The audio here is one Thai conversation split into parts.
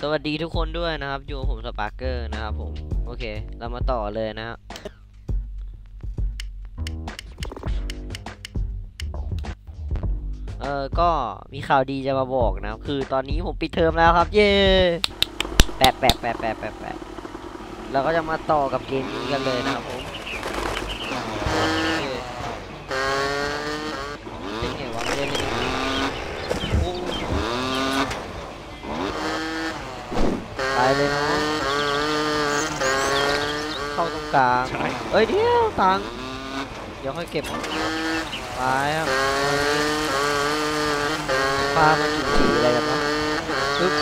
สวัสดีทุกคนด้วยนะครับ อยู่กับผมสปาร์เกอร์นะครับผม โอเค เรามาต่อเลยนะครับเออก็มีข่าวดีจะมาบอกนะครับ คือตอนนี้ผมปิดเทอมแล้วครับ เย้แปะแปะแปะแปะแปะแปะเราก็จะมาต่อกับเกมนี้กันเลยนะครับผมโอเคเป็นไงวะไม่ได้เล่นนานโอ้ ไปเลยเนาะเข้าตรงกลาง เอ้ยเดี๋ยวตังค์เดี๋ยวค่อยเก็บไปครับตอนนี้ปลามาจุจีอะไรกันวะปึ๊บ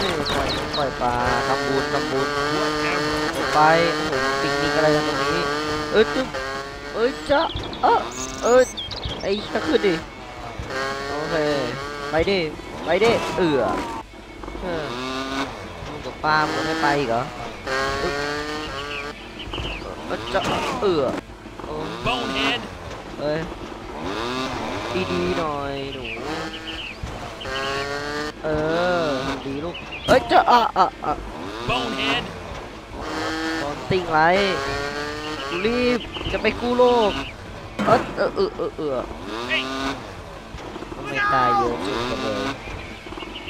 นี่ปล่อยปล่อยปลาทำบุญทำบุญไปโอ้โหปิกนิกอะไรกันตรงนี้ เอ้ยจุ๊บเอ้ยจ้าเออเอ้ยไอ้ก็ขึ้นดิ โอเค ไปดิ ไปดิ เอือ เออมึงกับป้ามึงไม่ไปอีกเหรออึ๊บเออจะเอือโอ้ Bonehead! เอ้ยดีๆหน่อยหนูเออทำดีลูกเอ้ยจะอะอะอะ Bonehead! โดนติ่งไรกูรีบจะไปกู้โลกเออเออเออเออเออ Hey! ทำไมตายเยอะจุดกันเลย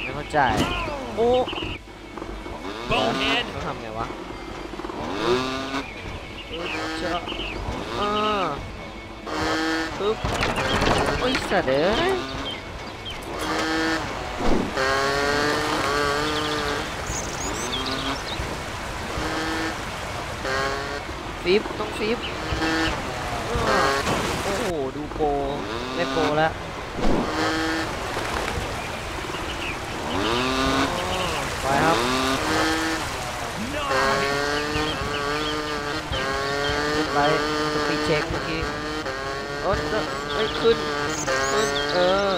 ไม่เข้าใจโอ้ Bonehead! ต้องทำไงวะอึ๊บอึ๊บจะอ่าปึ๊บโอ้ยสัตว์เอ้ยฟิปต้องฟิปอ่าโอ้โห ดูโปรไม่โปรแล้วไปครับ No! ไปสปีดเช็คเมื่อกี้โอ๊ยเอ้ยขึ้นขึ้นเออ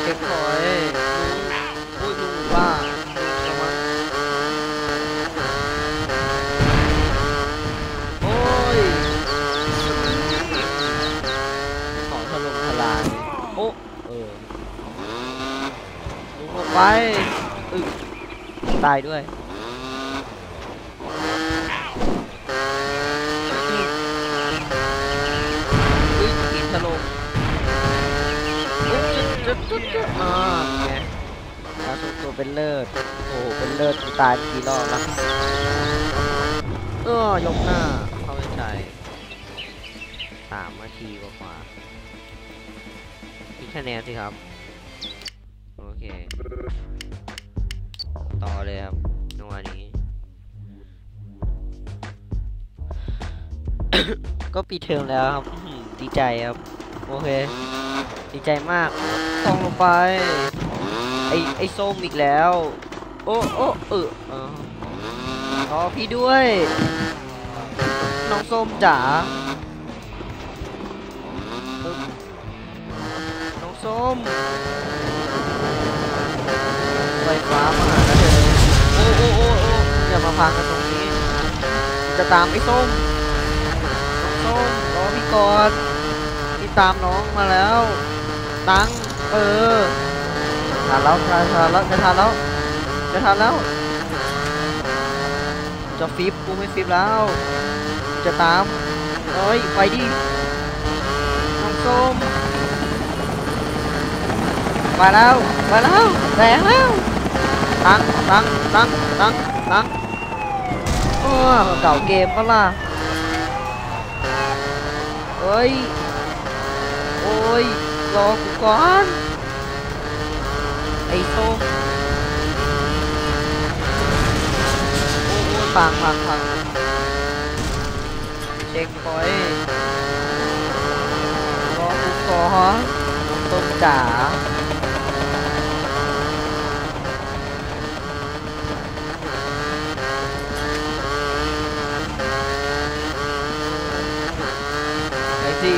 เช็คหอยอุ้ยลุงว่าไมโอ้ยขอถล่มทลายโอ้เออลุงไปอึตายด้วย จุดจุดจุดจุดอ่าไงดาวสุกตัวเป็นเลิศโอ้โหเป็นเลิศกูตายกี่รอบล้วเออยกหน้า เข้าใจสามนาทีกว่าๆคิดคะแนนสิครับ โอเค ต่อเลยครับจังหวะนี้ ก็ปีเทอมแล้วครับ ดีใจครับ โอเค ดีใจมากต้องลงไป ไอไอส้มอีกแล้ว โอ้โอ้เออเออขอพี่ด้วย น้องส้มจ๋าน้องส้มไฟฟ้ามาหาแล้วเธอโอ้โอ้โอ้โอ้อย่ามาพังกันตรงนี้ จะตามไอ้ส้มน้องส้มรอพี่ก่อนพี่ตามน้องมาแล้ว ตังเออทันแล้วทันทันแล้วจะทันแล้วจะทันแล้ว จะฟิปกูไม่ฟิปแล้ว จะตามเอ้ยไปดิน้องส้มมาแล้วมาแล้วแรงแล้วตังตังตังตังตังโอ้เก่าเกมปะล่ะเอ้ยโอ้ย รอกูก่อนไอ้ส้มโอ้โอ้พังพังพังเช็คพอยต์รอกูก่อนต้มจ๋าไอ้สิ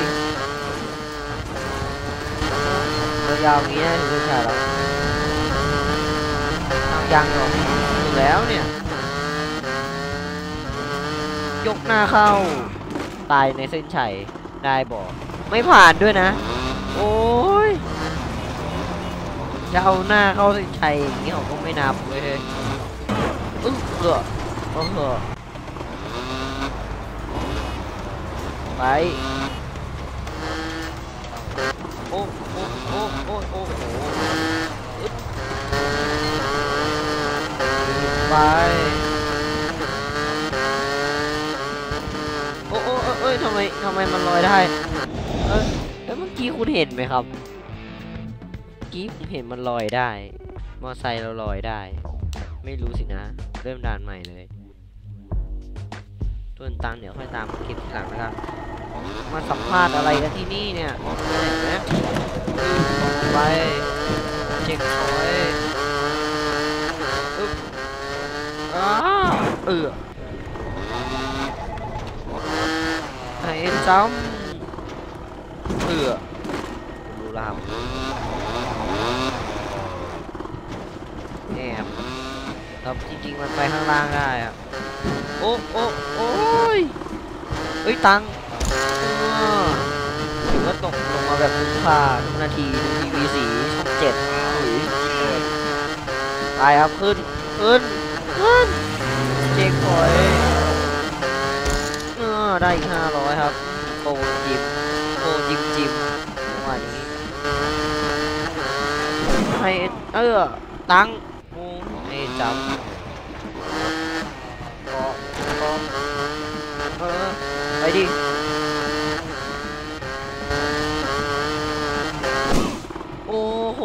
ยาวงนี้นะถึงจะใช่หรอเอายังหรอถึงแล้วเนี่ย ยกหน้าเข้า ตายในเส้นชัยได้บอกไม่ผ่านด้วยนะ โอ้ยจะเอาหน้าเข้าเส้นชัยอย่างนี้เขาก็ไม่นับเว้ยอึ๊บเออเออไปโอ้โอ้โอ้โอ้โอ้โหอึ๊บ ไปโอ้โอ้เอ้ยเอ้ยทำไมทำไมมันลอยได้เอ้ยแล้วเมื่อกี้คุณเห็นไหมครับเมื่อกี้ผมเห็นมันลอยได้ มอไซค์เราลอยได้ ไม่รู้สินะ เริ่มด่านใหม่เลยตัวนตังเดี๋ยวค่อยตามมาเก็บทีหลังแล้วกันมาสัมภาษณ์อะไรกันที่นี่เนี่ยเห็นไหมไปเช็คคอยอึ๊บอ้า เออไอ้จ้ำเออรู้แล้วครับแอบครับจริงๆมันไปข้างล่างได้อะโอ้โอ้โอ้ยเอ้ยตังถือว่าตกลงมาแบบคุ้มค่าทุกนาทีดูทีวีสีช่องเจ็ดอุ๋ยครับขึ้นขึ้น ขึ้นเจ๊กพอยเออได้อีกห้าร้อยครับโกจิบโกจิบจิบวันนี้ให้เออตังค์โอ้ไม่จำเกาะเกาะเออไปดิ โอ้โห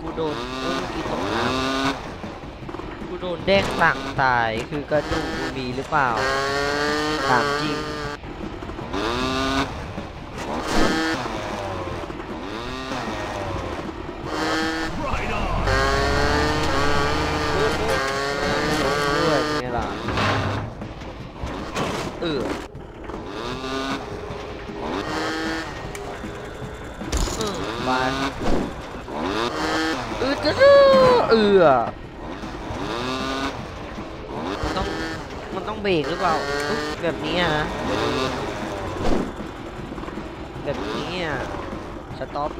กูโดนเมื่อกี้ตกน้ำกูโดนแดกหลังตายคือกระดูกมีหรือเปล่า ถามจริงอ้โหลงด้วยไงล่ะเออมไปเออจะเออมันต้อง มันต้อง เบรกหรือเปล่าแบบนี้อะนะแบบนี้อะสต็อป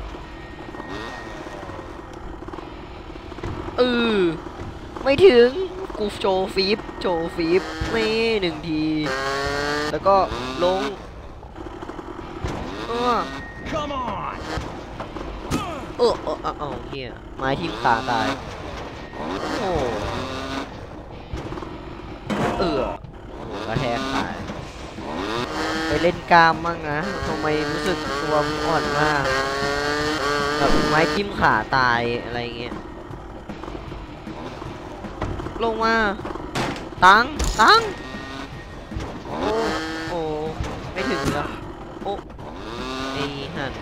เออไม่ถึงกูโชว์ฟีบโชว์ฟีบไม่หนึ่งที แล้วก็ลงเออเออเออเออเฮียไม้ทิ่มขาตายโอ้เออ กระแทกตาย ไปเล่นกามมั่งนะทำไมรู้สึกตัวมันอ่อนมากแบบไม้จิ้มขาตายอะไรเงี้ย ลงมา ตังตังโอ้โอ้ไม่ถึงแล้วโอ้ไอ้หัน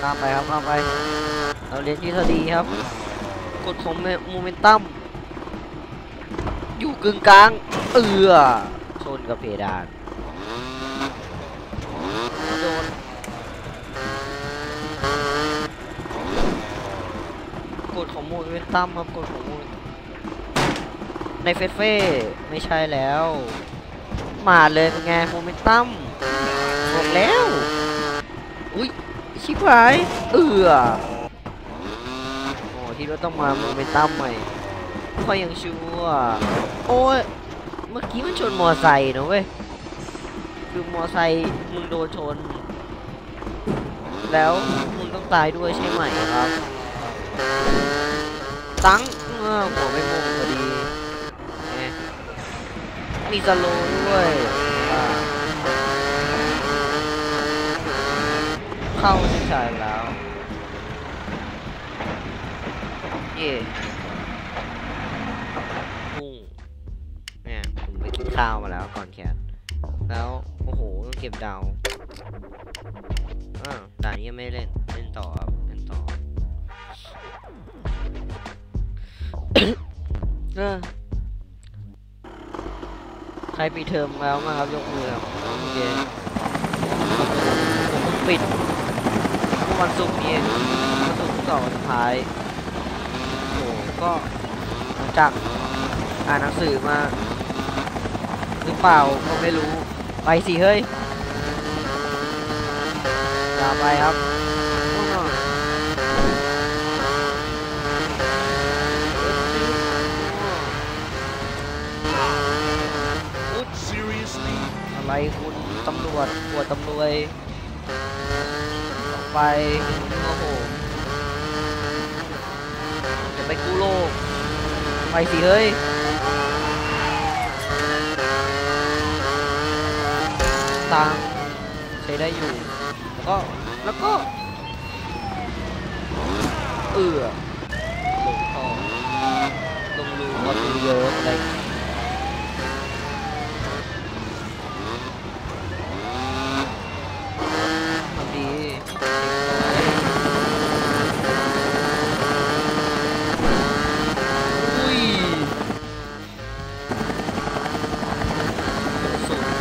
ข้ามไปครับข้ามไป เราเรียนทฤษฎีครับกฎของโมเมนตัม อยู่กึ่งกลาง เอือชนกับเพดานโดนกฎของโมเมนตัมครับกฎของโมเมนในเฟสเฟ่ไม่ใช่แล้ว มาเลยเป็นไงโมเมนตัมบอกแล้ว อุ้ยชิบหายเอือโอ้คิดว่าต้องมาโมเมนตัมใหม่ ค่อยยังชัวร์โอ้ยเมื่อกี้มันชนมอไซค์นะเว้ยคือมอไซค์มึงโดนชน แล้วมึงต้องตายด้วยใช่ไหมครับ ตังเออหัวไม่มุมพอดีมีสโลด้วยเข้าเส้นชัยแล้ว เย่พุ่งเนี่ย ผมไปกินข้าวมาแล้วก่อนแคสแล้วโอ้โหต้องเก็บดาวอ่าด่านนี้ยังไม่เล่นเล่นต่อครับเล่นต่อเออใครปีเทอมแล้วมาครับยกมือครับโอเคผมเพิ่งปิดมันศุกร์นี้วันศุกร์ต่อวันสุดท้ายโอ้โหก็จากอ่านหนังสือมา หรือเปล่าก็ไม่รู้ ไปสิเฮ้ยตาไปครับอะไรคุณตำรวจปวดตำรวจต่อไปโอ้โหจะไปกู้โลกไปสิเฮ้ย ตังใช้ได้อยู่ แล้วก็ แล้วก็ เอือลงท่อลงรูพอดูเยอะอะไรอ่า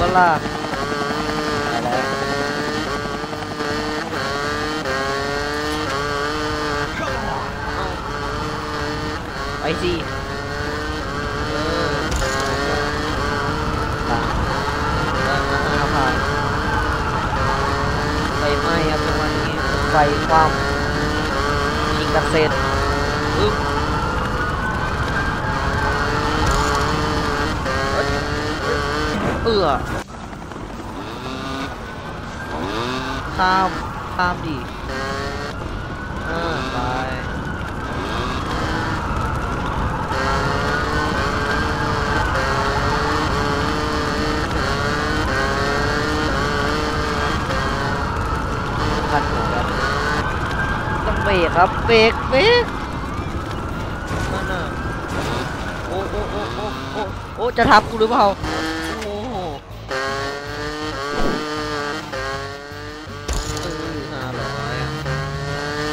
กล่ะมาแล้ว Come on. ไป สิเออตามเริ่มมาห้าพันไฟไหม้ครับจังหวะนี้ไฟความยิงกันเสร็จปึ๊บเอ้ยเอื้อข้ามข้ามดิ เบรกครับเบรกเบรกนั่นน่ะโอ้โอ้โอ้โอ้โอ้โอ้จะทับกูหรือเปล่าโอ้โหเออห้าร้อยอะ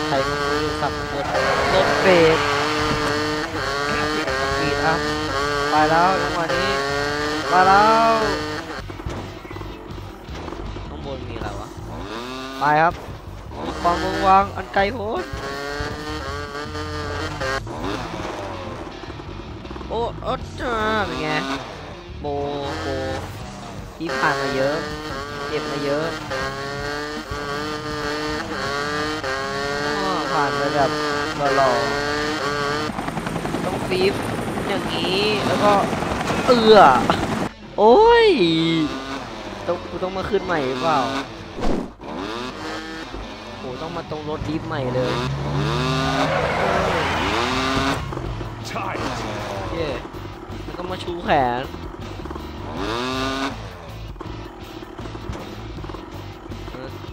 ใครมือขับรถรถเบรกปีดอัพไปแล้วจังหวะนี้ไปแล้วข้างบนมีอะไรวะไปครับ วางวางวางอันไกลโพ้นโอ้โอ้จ้าเป็นไงโบโบที่ผ่านมาเยอะเจ็บมาเยอะอผ่านไปแบบหล่อๆต้องฟีบอย่างนี้แล้วก็เอือโอ้ยต้องกูต้องมาขึ้นใหม่หรือเปล่า ต้องรงรถดิฟใหม่เลย Tight. เย่แล้วก็มาชูแขน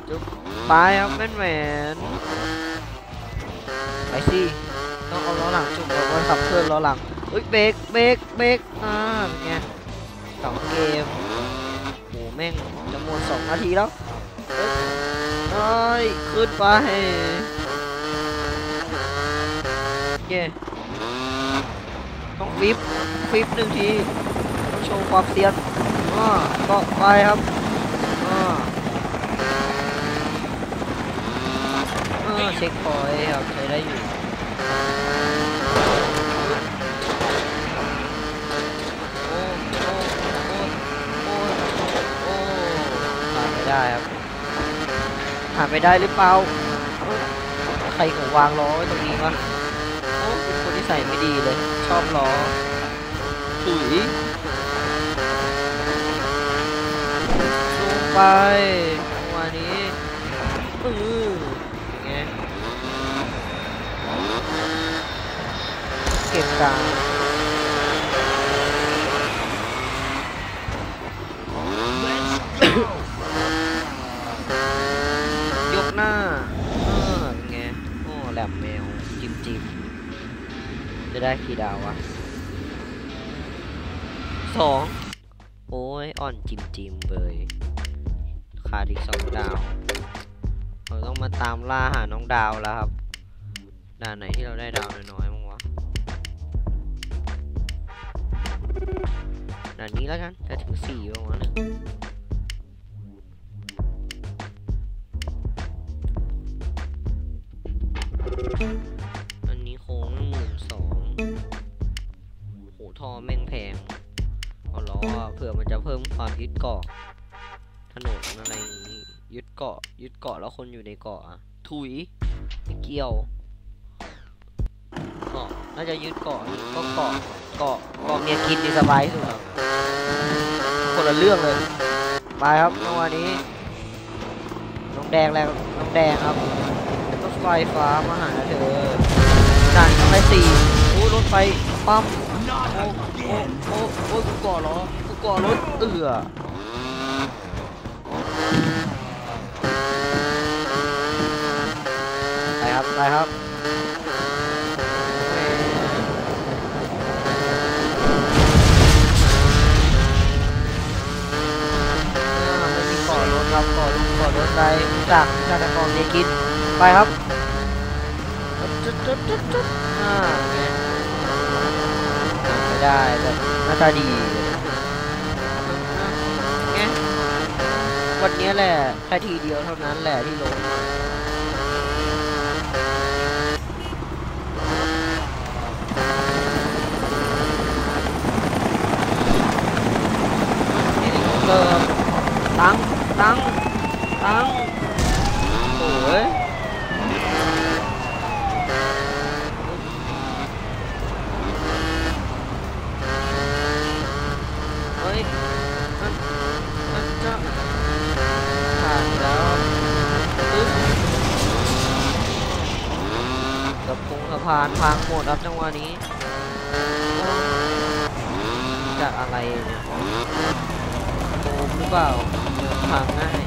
จุ๊บไปครับแม่นแหวนไปสิต้องเอาล้อหลังจุกเราก็ขับเคลื่อนล้อหลังเฮ้ยเบรกเบรกเบรกอ่าเป็นไงสองเกมโหแม่งจะหมดสองนาทีแล้ว เฮ้ยเอ้ยขึ้นไปเย่ต้องฟิปฟิปหนึ่งทีต้องโชว์ความเซียนอ่าก็ไปครับอ่าเช็คพอยครับใช้ได้อยู่โอ้โอ้โอ้โอ้โอ้ไม่ได้ครับ ผ่าไม่ได้หรือเปล่า ใครของวางล้อไว้ตรงนี้วะโอ้เป็นคนที่ใส่ไม่ดีเลย ชอบล้อถุยลงไปจังหวะนี้อือเป็นไงเก็บกลาง Let's go. ยกหน้าเออเป็นไง โอ้แหลมแมว จิมจิม จะได้กี่ดาววะสองโอ้ย อ่อนจิมจิมเบยขาดอีกสองดาว เราต้องมาตามล่าหาน้องดาวแล้วครับด่านไหนที่เราได้ดาวน้อยๆมั้งวะด่านนี้แล้วกันจะถึงสี่ประมาณนึง ทอแม่งแพงเอาล้อเผื่อมันจะเพิ่มความยึดเกาะถนนอะไรยึดเกาะยึดเกาะแล้วคนอยู่ในเกาะอะถุยไม่เกี่ยวเกาะน่าจะยึดเกาะก็เกาะเกาะเกาะเมียกินนี่สบายสุดคนละเรื่องเลยไปครับจังหวะนี้น้องแดงแล้วน้องแดงครับรถไฟฟ้ามาหาเธอด่านไปสี่โอ้รถไฟปั๊ม โอ้โอ้กูก่อเหรอกูก่อรถเอือไปครับไปครับแหมอ่าไม่มีก่อรถครับก่อรถก่อรถใดจากจากตะกอนเดกินไปครับจุดจุดจุดจุดอ่า ได้แบบหน้าตาดีไงวันนี้แหละแค่ทีเดียวเท่านั้นแหละที่ลงเฮลิคอปเตอร์ตังตังตังโอ้ย เฮ้ยมันมันจะผ่านแล้วปึ๊บก ระพงสะพานพังหมดครับจังหวะนี้จากอะไรเนี่ยโอมหรือเปล่าเดินทางง่าย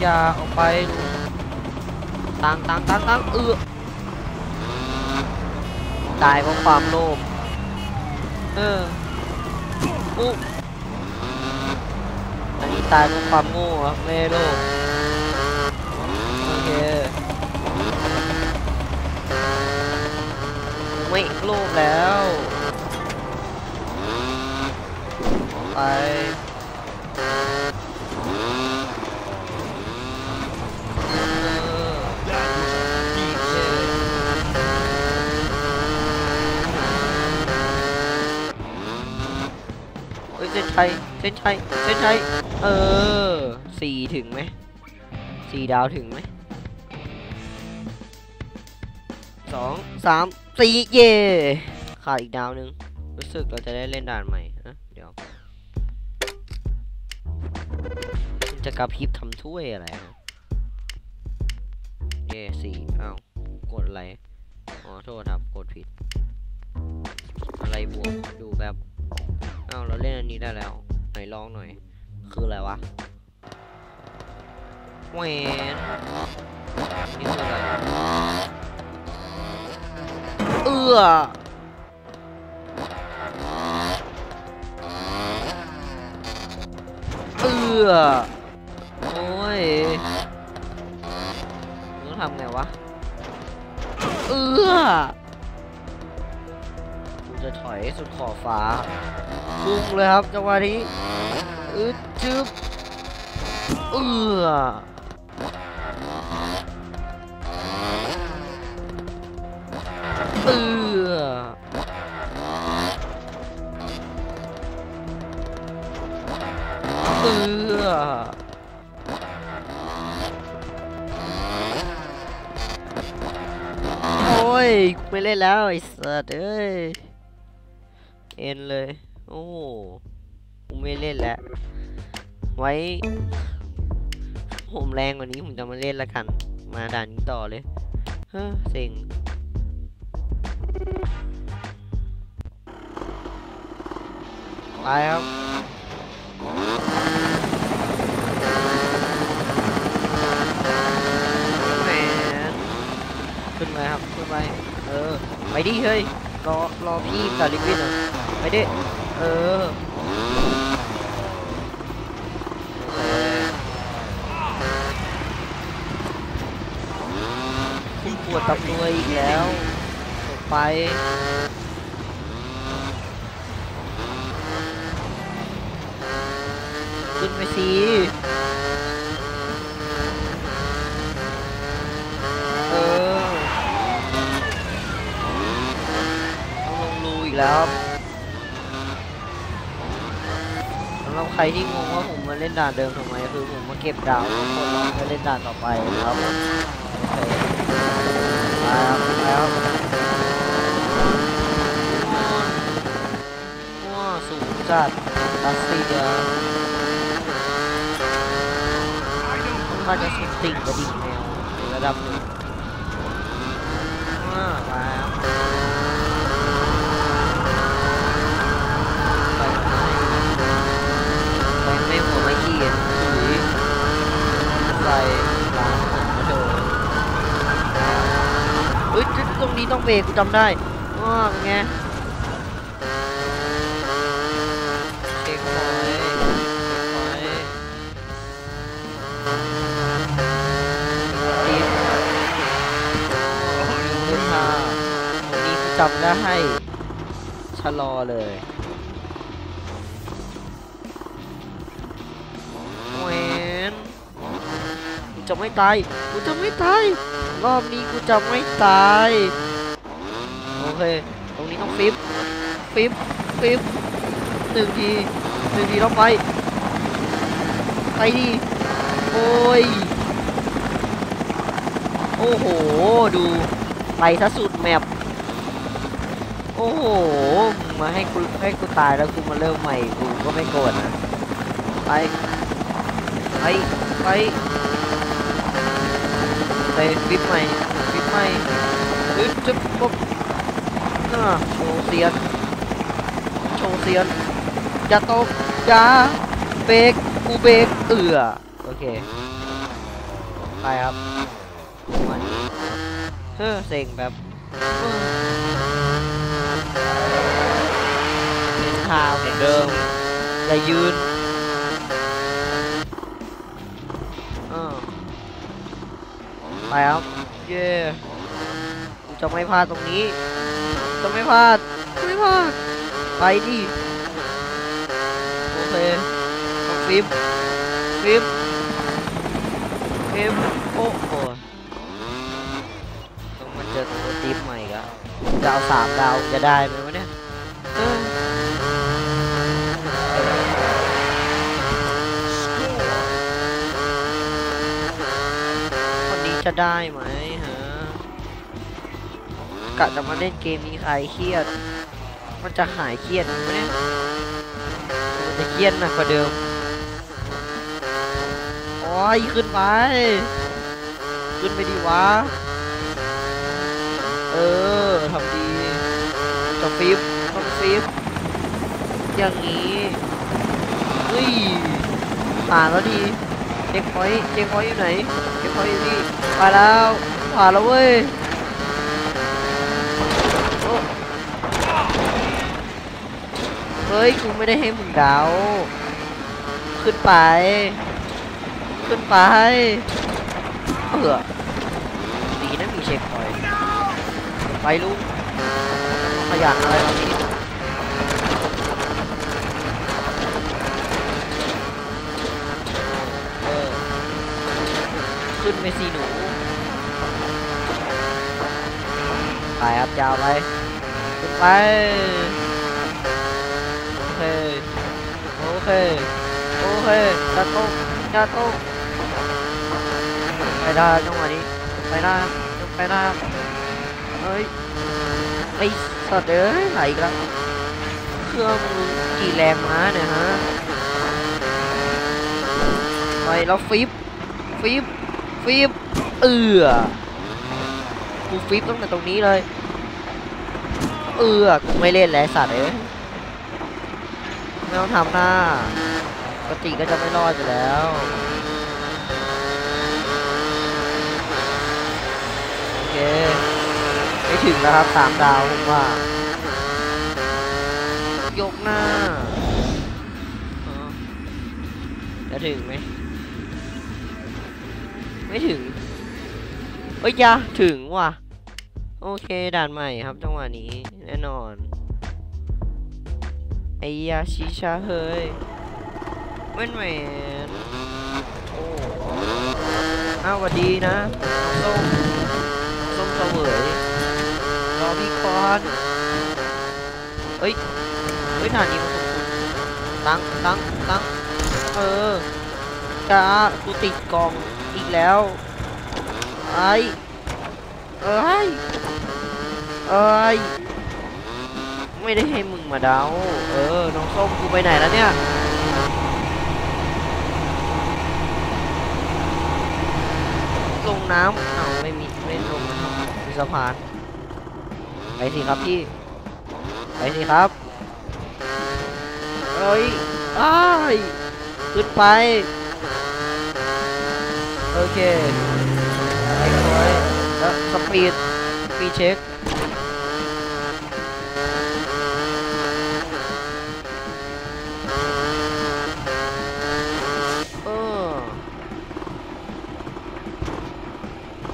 อย่าออกไปลุงตังตังตังตังเอือตายเพราะความโลภเอออุ๊อันนี้ตายเพราะความโง่ครับไม่โลภโอเคไม่ โลภแล้ว ไปเออ That was a beast. เฮ้ยเส้นชัยเส้นชัยเส้นชัยเออสี่ถึงไหมสี่ดาวถึงไหม สองสามสี่เย่ขาดอีกดาวหนึ่งรู้สึกเราจะได้เล่นด่านใหม่นะเดี๋ยวมันจะกระพริบทำถ้วยอะไรนะเย่สี่อ้าวกดอะไรอ๋อโทษครับกดผิด อะไรบวกดูแบบอ้าวเราเล่นอันนี้ได้แล้วไหนลองหน่อย คืออะไรวะแหวนนี่คืออะไร เอื้อเอื้อโอ้ยต้องทำไงวะ เอื้อกูจะถอยสุดขอบฟ้าพุ่งเลยครับจังหวะนี้อึดจึ๊บเอือ ยไม่เล่นแล้วไอ้สัตว์เอ้ยเอ็นเลย โอ้กูไม่เล่นแล้ว ไว้ ผมแรงกว่านี้ผมจะมาเล่นละกัน มาด่านนี้ต่อเลยเฮ้อเซ็งไปครับแหมขึ้นไปครับ ขึ้นไป เออ ไป ดิเฮ้ยรอรอพี่กับลิควิดอะไปดิเออคุณปวดตับตัวอีกแล้วไปขึ้นไปสิเออ ต้องลงรูอีก แล้วครับสำหรับใครที่งงว่าผมมาเล่นด่านเดิมทำไมคือผมมาเก็บดาวแล้วคนลองไปเล่นด่านต่อไปครับมโอเคมาครับมาครับว้าสูงจัดรัสเซียข้าจะสุดติ่งกระดิ่งแมวในระดับหนึ่งอ่ามาครับไปไปไม่หัวไม่ขี้อะหรือ ใส่ล้างผมมาเถอะเฮ้ยตรงนี้ต้องเบรกกูจำได้อ้าเป็นไงเช็คพอยต์เช็คพอยต์ดีเลยค่ะตรงนี้กูจำได้ให้ชะลอเลย จะไม่ตาย กูจะไม่ตาย รอบนี้กูจะไม่ตาย โอเค ตรงนี้ต้องฟิป ฟิป ฟิปหนึ่งทีหนึ่งทีต้องไป ไปดิ โอ้ย โอ้โห ดู ไปซะสุดแมปโอ้โหมึงมาให้กูให้กูตายแล้วกูมาเริ่มใหม่กูก็ไม่โกรธนะ ไป ไป ไป ไปฟิปใหม่ฟิปใหม่อึ๊บจึ๊บปุ๊บน่าโชว์เซียนโชว์เซียนอย่าตกอย่าเบรกกูเบรกเอือโอเคไปครับมันเฮ้อเซ็งแบบเออเป็นทางเหมือนเดิมอย่ายืน ไปครับ เย้กูจะไม่พลาดตรงนี้ จะไม่พลาด จะไม่พลาด ไปดิ โอเคต้องฟิปฟิปฟิปโอ้โหต้องมาเจอตัวทีมใหม่อีกอะดาวสามดาวจะได้ไหมวะเนี่ยเออวันนี้ จะได้ไหมฮะกะจะมาเล่นเกมนี้ใครเครียด มันจะหายเครียดไหมมันจะเครียดหนักกว่าเดิมโอ้ยขึ้นไป ขึ้นไปดีวะ เออทำดีจะฟิปต้องฟิปอย่างนี้เฮ้ยผ่านแล้วดีเช็คพอยต์เช็คพอยต์อยู่ไหน เช็คพอยต์อยู่นี่ไปแล้วผ่านแล้วเว้ยเฮ้ยกูไม่ได้ให้มึงดาวขึ้นไป ขึ้นไปเออดีนะมีเช็คพอยไปลูกขยันอะไรตอนนี้ ไปสิหนูไปครับยาวไปขึ้นไปโอเคโอเคโอเคจะตกจะตกไปได้จังหวะนี้ไปได้ไปได้เฮ้ยไอสัตว์เอ้ยไหลอีกแล้วเครื่องมึงกี่แรงม้าเนี่ยฮะไปแล้วฟิปฟิป ฟิปเอือกูฟิปตั้งแต่ตรงนี้เลย เอือกูไม่เล่นแล้วสัตว์เอ้ยไม่ต้องทำหน้าปกติก็จะไม่รอดอยู่แล้วโอเคไม่ถึงแล้วครับสามดาวผมว่ายกหน้าจะถึงไหม ไม่ถึงเอ้ยยาถึงว่ะ โอเคด่านใหม่ครับจังหวะนี้แน่นอน ไอ้ยาชิชาเฮ้ยเว้นแหวนโอ้อ้าวสวัสดีนะน้องส้มส้มเสวยรอพี่ก่อนเฮ้ยเฮ้ยหนานี้มันคุ้นๆตั้งตั้งตั้งเออจ้ากูติดกอง อีกแล้วไอ้เอ้ยเอ้ยไม่ได้ให้มึงมาเดาเออ น้องส้มกูไปไหนแล้วเนี่ยลงน้ำอ้าวไม่มีไม่ลงมีสะพานไปสิครับพี่ไปสิครับเอ้ยอ้ายขึ้นไป โอเคไอ้คอยแล้วสปีดสปีดเช็คเออ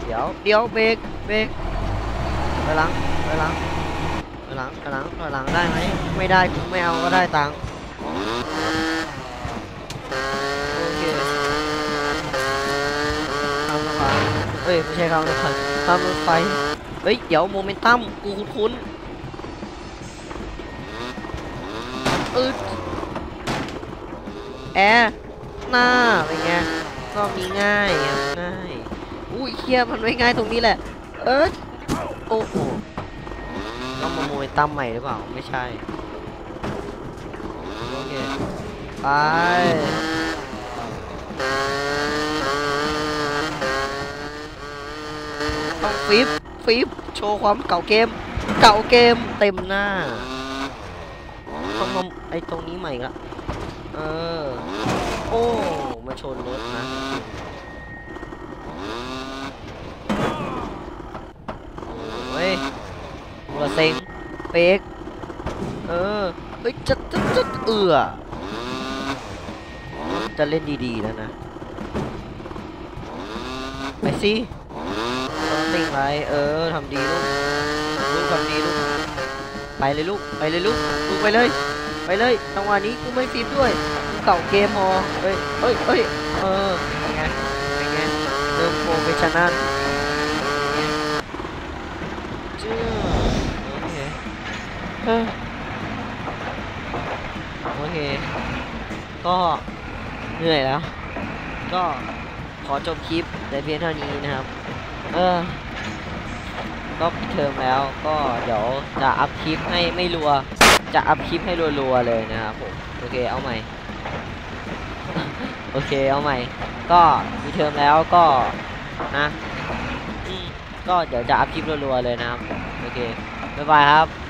เดี๋ยวเดี๋ยวเบรกเบรกไปหลังไปหลังไปหลังไปหลังไปหลังได้ไหม ไม่ได้กูไม่เอาก็ได้ตังค์โอเคข้ามสะพาน เอ้ยไม่ใช่ข้ามสะพานข้ามรถไฟเฮ้ยเดี๋ยวโมเมนตัมกูคุ้นๆอึดแอร์หน้าเป็นไงรอบนี้ง่ายง่ายอุ้ยเคียมันไม่ง่ายตรงนี้แหละ เออโอ้โหต้องมาโมเมนตัมใหม่หรือเปล่าไม่ใช่โอเคไป ต้องฟิปฟิปโชว์ความเก่าเกม เก่าเกมเต็มหน้าต้องมาไอตรงนี้ใหม่ละเออ โอ้ มาชนรถนะโอ้ยหัวเซ็งเป๊กเออ เฮ้ยจะจะจะเอือจะเล่นดีๆแล้วนะไปสิ ต้องติงไรเออทำดีลูกลูกทำดีลูกไปเลยลูกไปเลยลูกลูกไปเลย ไปเลยจังหวะนี้กูไม่ฟิล์มด้วยกูเก่าเกมพอเฮ้ยเฮ้ยเฮ้ยเออเป็นไงเป็นไงเริ่มโปรเฟชชั่นแนลเจ้าโอเคเฮ้ยโอเคก็เหนื่อยแล้ว ก็ขอจบคลิปแต่เพียงเท่านี้นะครับ เออ ก็ปิดเทอมแล้วก็เดี๋ยวจะอัพคลิปให้ไม่รัว จะอัพคลิปให้รัวๆเลยนะครับผมโอเคเอาใหม่ โอเคเอาใหม่ ก็มีเทอมแล้วก็นะก็เดี๋ยวจะอัพคลิปรัวๆเลยนะครับโอเคบ๊ายบายครับ